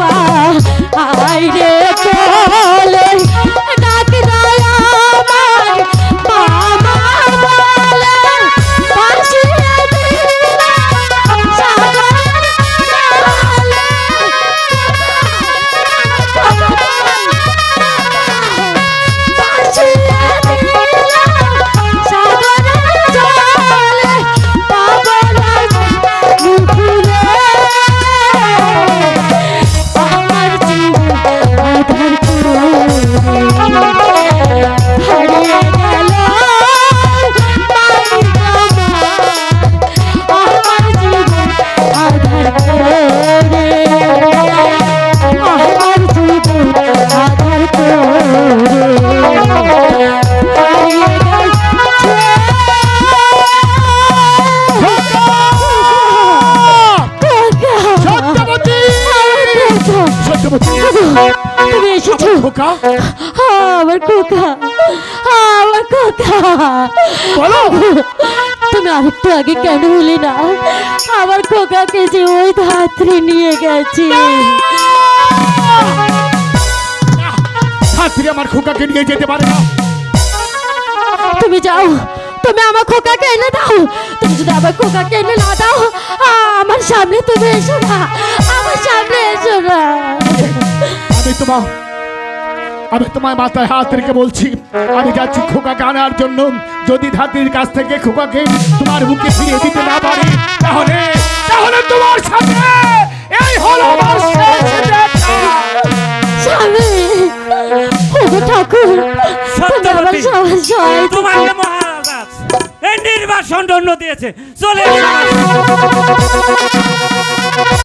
বাবা আয় রে। খোকা আমার তুমি আরেকটু আগে কেন হলে না আমার খোকাকে যে ওই ধাত্রী নিয়ে গেছি। ছাত্রী আমার খোকাকে নিয়ে যেতে পারে না। তুমি যাও তুমি আমার খোকাকে এনে দাও। তুমি যদি আমার খোকাকে এনে না দাও আমার সামনে তুমি এসো না আমার সামনে এসো না। আমি তোমার আমি তোমার মাথায় হাত রেখে বলছি আমি যাচ্ছি খোকাকে আনার জন্য। যদি ধাত্রীর কাছ থেকে খোকাকে তোমার বুকে ফিরিয়ে দিতে না পারি তাহলে তাহলে তোমার সাথে জয় তোমার মহারাজ। এই নির্বাসন দণ্ড দিয়েছে। চলে